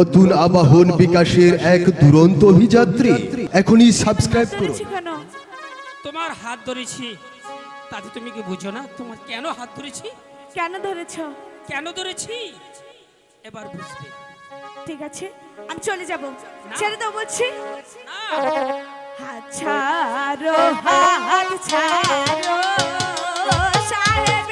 নতুন আবাহন বিকাশের এক দুরন্ত অভিযাত্রী। এখনই সাবস্ক্রাইব করো তোমার হাত ধরেছি। তাতে তুমি কি বুঝো না? তোমার কেন হাত ধরেছি? কেন ধরেছ? কেন ধরেছি? এবার বুঝবে। ঠিক আছে আমি চলে যাব। ছেড়ে দাও বলছি। হাত ছাড়ো হাত ছাড়ো সাহেব